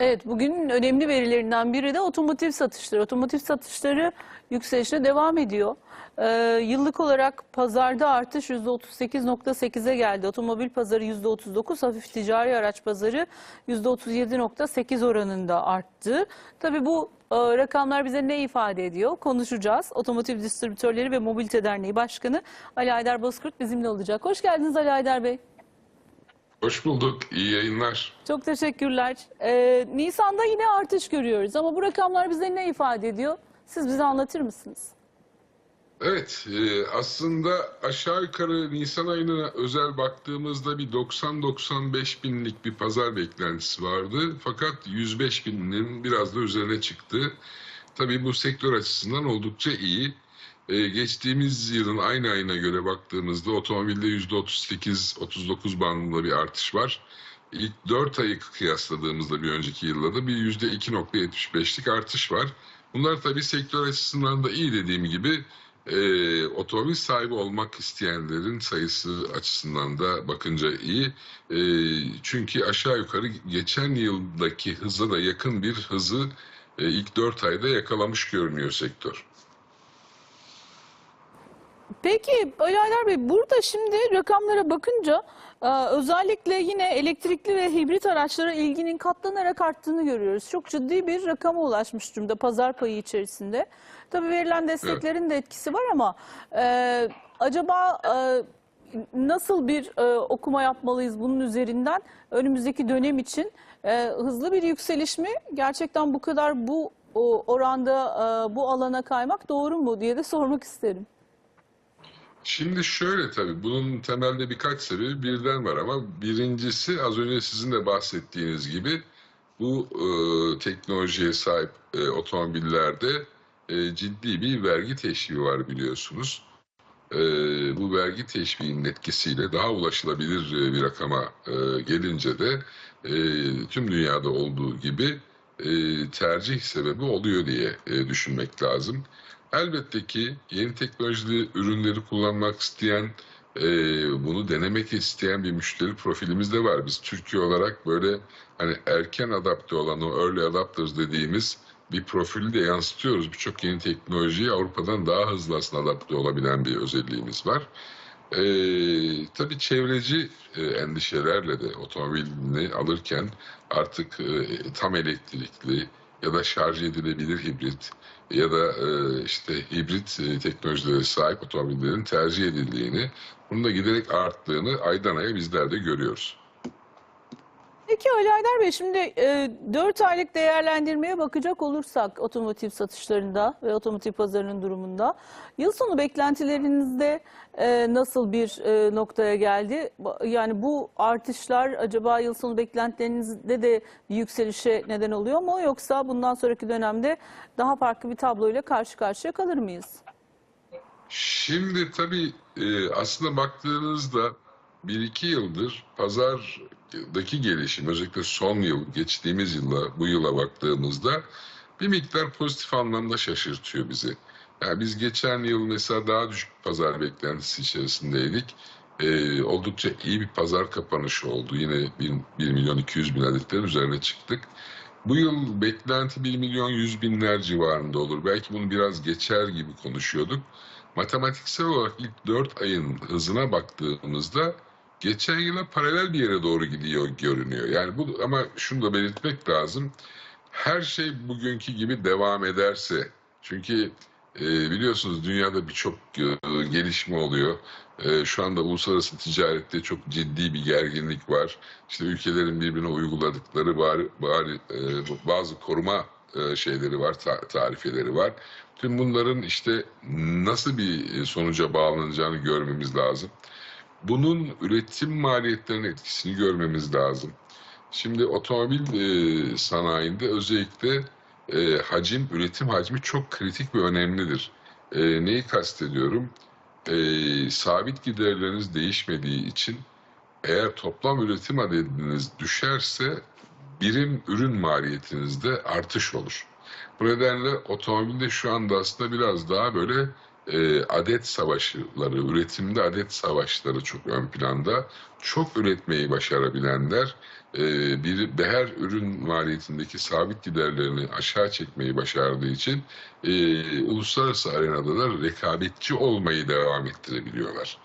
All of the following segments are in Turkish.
Evet, bugünün önemli verilerinden biri de otomotiv satışları. Otomotiv satışları yükselişine devam ediyor. Ee, yıllık olarak pazarda artış %38.8'e geldi. Otomobil pazarı %39, hafif ticari araç pazarı %37.8 oranında arttı. Tabii bu e, rakamlar bize ne ifade ediyor? Konuşacağız. Otomotiv Distribütörleri ve Mobilite Derneği Başkanı Ali Aydar Bozkurt bizimle olacak. Hoş geldiniz Ali Aydar Bey. Hoş bulduk. İyi yayınlar. Çok teşekkürler. Ee, Nisan'da yine artış görüyoruz ama bu rakamlar bize ne ifade ediyor? Siz bize anlatır mısınız? Evet, e, aslında aşağı yukarı Nisan ayına özel baktığımızda bir 90-95 binlik bir pazar beklentisi vardı. Fakat 105 binin biraz da üzerine çıktı. Tabii bu sektör açısından oldukça iyi. E, geçtiğimiz yılın aynı ayına göre baktığımızda otomobilde %38-39 bandında bir artış var. İlk 4 ayı kıyasladığımızda bir önceki yılla da bir %2.75'lik artış var. Bunlar tabii sektör açısından da iyi dediğim gibi e, otomobil sahibi olmak isteyenlerin sayısı açısından da bakınca iyi. E, çünkü aşağı yukarı geçen yıldaki hıza da yakın bir hızı e, ilk 4 ayda yakalamış görünüyor sektör. Peki Ali Aydar Bey burada şimdi rakamlara bakınca e, özellikle yine elektrikli ve hibrit araçlara ilginin katlanarak arttığını görüyoruz. Çok ciddi bir rakama ulaşmış durumda pazar payı içerisinde. Tabii verilen desteklerin de etkisi var ama e, acaba e, nasıl bir e, okuma yapmalıyız bunun üzerinden önümüzdeki dönem için e, hızlı bir yükseliş mi? Gerçekten bu kadar bu o, oranda e, bu alana kaymak doğru mu diye de sormak isterim. Şimdi şöyle tabii bunun temelde birkaç sebebi birden var ama birincisi az önce sizin de bahsettiğiniz gibi bu e, teknolojiye sahip e, otomobillerde e, ciddi bir vergi teşviği var biliyorsunuz. E, bu vergi teşviğinin etkisiyle daha ulaşılabilir e, bir rakama e, gelince de e, tüm dünyada olduğu gibi e, tercih sebebi oluyor diye e, düşünmek lazım. Elbette ki yeni teknolojili ürünleri kullanmak isteyen, e, bunu denemek isteyen bir müşteri profilimiz de var. Biz Türkiye olarak böyle hani erken adapte olan o early adapters dediğimiz bir profili de yansıtıyoruz. Birçok yeni teknolojiye Avrupa'dan daha hızlı aslında adapte olabilen bir özelliğimiz var. E, tabii çevreci e, endişelerle de otomobilini alırken artık e, tam elektrikli ya da şarj edilebilir hibrit ya da e, işte hibrit e, teknolojilere sahip otomobillerin tercih edildiğini, bunun da giderek arttığını aydan aya bizler de görüyoruz. Peki Ali Aydar Bey şimdi e, 4 aylık değerlendirmeye bakacak olursak otomotiv satışlarında ve otomotiv pazarının durumunda yıl sonu beklentilerinizde e, nasıl bir e, noktaya geldi? Yani bu artışlar acaba yıl sonu beklentilerinizde de bir yükselişe neden oluyor mu yoksa bundan sonraki dönemde daha farklı bir tabloyla karşı karşıya kalır mıyız? Şimdi tabii e, aslında baktığınızda bir iki yıldır pazardaki gelişim özellikle son yıl geçtiğimiz yıla bu yıla baktığımızda bir miktar pozitif anlamda şaşırtıyor bizi. Yani biz geçen yıl mesela daha düşük pazar beklentisi içerisindeydik. E, oldukça iyi bir pazar kapanışı oldu. Yine 1, 1 milyon 200 bin adetlerin üzerine çıktık. Bu yıl beklenti 1 milyon 100 binler civarında olur. Belki bunu biraz geçer gibi konuşuyorduk. Matematiksel olarak ilk 4 ayın hızına baktığımızda geçen yıla paralel bir yere doğru gidiyor görünüyor. Yani bu ama şunu da belirtmek lazım. Her şey bugünkü gibi devam ederse çünkü e, biliyorsunuz dünyada birçok e, gelişme oluyor. E, şu anda uluslararası ticarette çok ciddi bir gerginlik var. İşte ülkelerin birbirine uyguladıkları bari, bari, e, bazı koruma e, şeyleri var, ta- tarifeleri var. Tüm bunların işte nasıl bir sonuca bağlanacağını görmemiz lazım. Bunun üretim maliyetlerinin etkisini görmemiz lazım. Şimdi otomobil e, sanayinde özellikle e, hacim, üretim hacmi çok kritik ve önemlidir. E, neyi kastediyorum? Sabit giderleriniz değişmediği için eğer toplam üretim adediniz düşerse birim ürün maliyetinizde artış olur. Bu nedenle otomobilde şu anda aslında biraz daha böyle e, adet savaşları, üretimde adet savaşları çok ön planda. Çok üretmeyi başarabilenler e, bir her ürün maliyetindeki sabit giderlerini aşağı çekmeyi başardığı için e, uluslararası arenada da rekabetçi olmayı devam ettirebiliyorlar.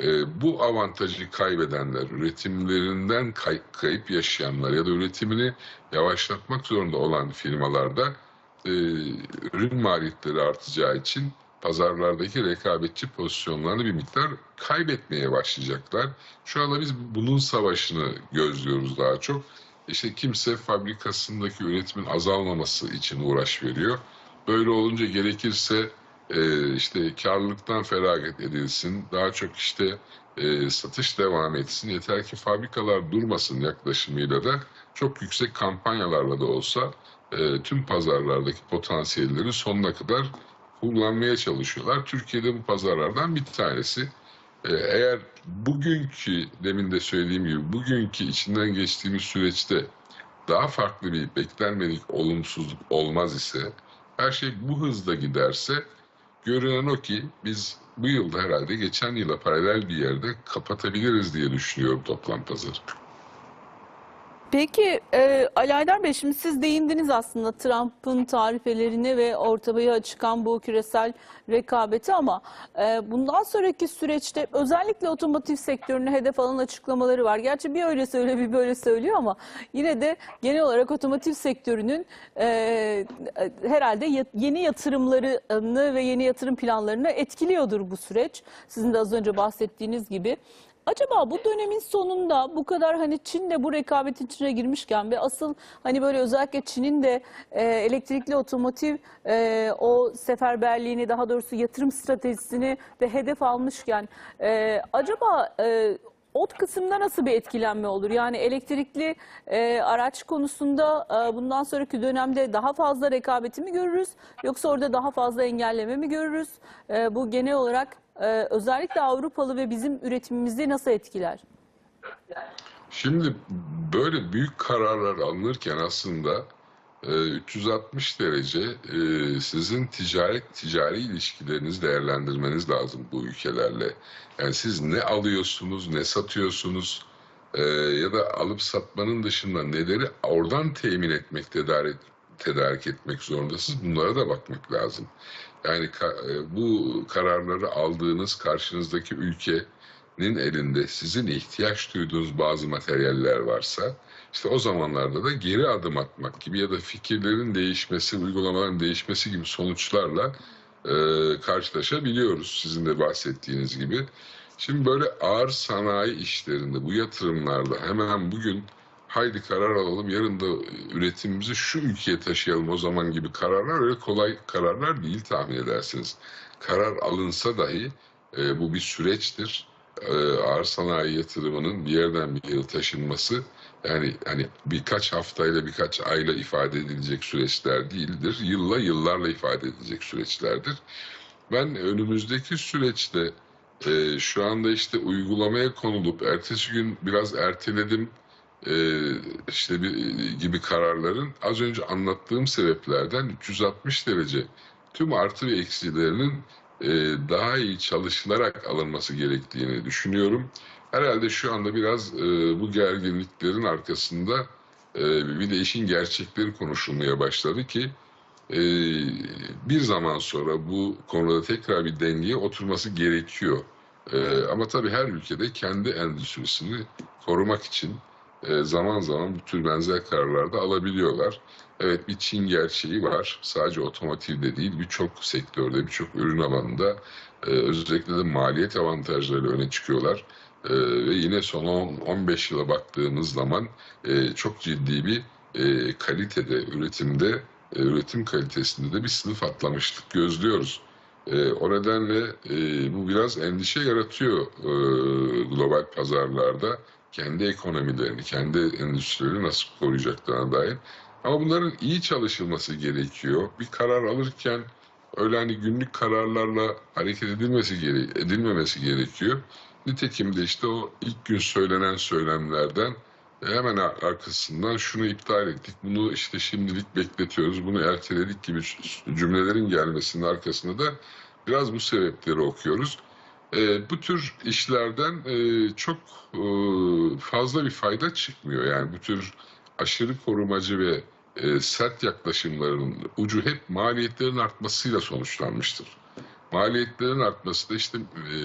E, bu avantajı kaybedenler, üretimlerinden kay- kayıp yaşayanlar ya da üretimini yavaşlatmak zorunda olan firmalarda e, ürün maliyetleri artacağı için pazarlardaki rekabetçi pozisyonlarını bir miktar kaybetmeye başlayacaklar. Şu anda biz bunun savaşını gözlüyoruz daha çok. İşte kimse fabrikasındaki üretimin azalmaması için uğraş veriyor. Böyle olunca gerekirse e, işte karlılıktan feragat edilsin, daha çok işte e, satış devam etsin. Yeter ki fabrikalar durmasın yaklaşımıyla da çok yüksek kampanyalarla da olsa e, tüm pazarlardaki potansiyelleri sonuna kadar kullanmaya çalışıyorlar. Türkiye'de bu pazarlardan bir tanesi. E, eğer bugünkü, demin de söylediğim gibi bugünkü içinden geçtiğimiz süreçte daha farklı bir beklenmedik olumsuzluk olmaz ise, her şey bu hızda giderse görünen o ki biz bu yılda herhalde geçen yıla paralel bir yerde kapatabiliriz diye düşünüyorum toplam pazarı. Peki e, Ali Aydar Bey şimdi siz değindiniz aslında Trump'ın tarifelerine ve ortaya çıkan bu küresel rekabeti ama e, bundan sonraki süreçte özellikle otomotiv sektörüne hedef alan açıklamaları var. Gerçi bir öyle söylüyor bir böyle söylüyor ama yine de genel olarak otomotiv sektörünün e, herhalde ya- yeni yatırımlarını ve yeni yatırım planlarını etkiliyordur bu süreç. Sizin de az önce bahsettiğiniz gibi. Acaba bu dönemin sonunda bu kadar hani Çin de bu rekabetin içine girmişken ve asıl hani böyle özellikle Çin'in de e, elektrikli otomotiv e, o seferberliğini daha doğrusu yatırım stratejisini de hedef almışken e, acaba e, o kısımda nasıl bir etkilenme olur? Yani elektrikli e, araç konusunda e, bundan sonraki dönemde daha fazla rekabeti mi görürüz? Yoksa orada daha fazla engelleme mi görürüz? E, bu genel olarak e, özellikle Avrupalı ve bizim üretimimizi nasıl etkiler? Şimdi böyle büyük kararlar alınırken aslında e, 360 derece e, sizin ticaret ticari ilişkilerinizi değerlendirmeniz lazım bu ülkelerle. Yani siz ne alıyorsunuz, ne satıyorsunuz e, ya da alıp satmanın dışında neleri oradan temin etmek, tedarik tedarik etmek zorundasınız. Bunlara da bakmak lazım. Yani e, bu kararları aldığınız karşınızdaki ülkenin elinde sizin ihtiyaç duyduğunuz bazı materyaller varsa işte o zamanlarda da geri adım atmak gibi ya da fikirlerin değişmesi, uygulamaların değişmesi gibi sonuçlarla e, karşılaşabiliyoruz sizin de bahsettiğiniz gibi. Şimdi böyle ağır sanayi işlerinde bu yatırımlarla hemen bugün haydi karar alalım yarın da üretimimizi şu ülkeye taşıyalım o zaman gibi kararlar öyle kolay kararlar değil tahmin edersiniz. Karar alınsa dahi e, bu bir süreçtir. E, ağır sanayi yatırımının bir yerden bir yere taşınması yani hani birkaç haftayla birkaç ayla ifade edilecek süreçler değildir. Yılla yıllarla ifade edilecek süreçlerdir. Ben önümüzdeki süreçte e, şu anda işte uygulamaya konulup ertesi gün biraz erteledim işte bir, gibi kararların az önce anlattığım sebeplerden 360 derece tüm artı ve eksilerinin e, daha iyi çalışılarak alınması gerektiğini düşünüyorum. Herhalde şu anda biraz e, bu gerginliklerin arkasında e, bir de işin gerçekleri konuşulmaya başladı ki bir zaman sonra bu konuda tekrar bir dengeye oturması gerekiyor. Ama tabii her ülkede kendi endüstrisini korumak için zaman zaman bu tür benzer kararlar da alabiliyorlar. Evet bir Çin gerçeği var. Sadece otomotivde değil birçok sektörde, birçok ürün alanında e, özellikle de maliyet avantajları öne çıkıyorlar. E, ve yine son 10-15 yıla baktığımız zaman e, çok ciddi bir e, kalitede, üretimde, e, üretim kalitesinde de bir sınıf atlamışlık gözlüyoruz. E, o nedenle e, bu biraz endişe yaratıyor e, global pazarlarda kendi ekonomilerini, kendi endüstrilerini nasıl koruyacaklarına dair. Ama bunların iyi çalışılması gerekiyor. Bir karar alırken öyle hani günlük kararlarla hareket edilmesi gere edilmemesi gerekiyor. Nitekim de işte o ilk gün söylenen söylemlerden hemen ar- arkasından şunu iptal ettik, bunu işte şimdilik bekletiyoruz, bunu erteledik gibi cümlelerin gelmesinin arkasında da Biraz bu sebepleri okuyoruz. E, bu tür işlerden e, çok e, fazla bir fayda çıkmıyor. Yani bu tür aşırı korumacı ve e, sert yaklaşımların ucu hep maliyetlerin artmasıyla sonuçlanmıştır. Maliyetlerin artması da işte e,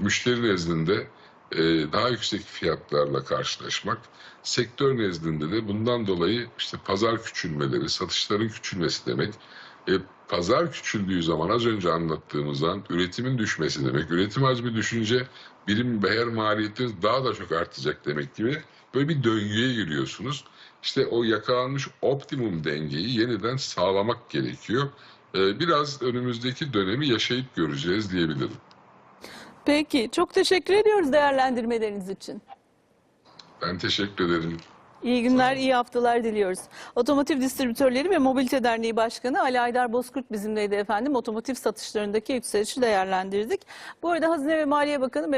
müşteri nezdinde e, daha yüksek fiyatlarla karşılaşmak, sektör nezdinde de bundan dolayı işte pazar küçülmeleri, satışların küçülmesi demek. E, pazar küçüldüğü zaman az önce anlattığımızdan üretimin düşmesi demek. Üretim hacmi düşünce birim beher maliyetiniz daha da çok artacak demek gibi böyle bir döngüye giriyorsunuz. İşte o yakalanmış optimum dengeyi yeniden sağlamak gerekiyor. E, biraz önümüzdeki dönemi yaşayıp göreceğiz diyebilirim. Peki, çok teşekkür ediyoruz değerlendirmeleriniz için. Ben teşekkür ederim. İyi günler, iyi haftalar diliyoruz. Otomotiv Distribütörleri ve Mobilite Derneği Başkanı Ali Aydar Bozkurt bizimleydi efendim. Otomotiv satışlarındaki yükselişi değerlendirdik. Bu arada Hazine ve Maliye Bakanı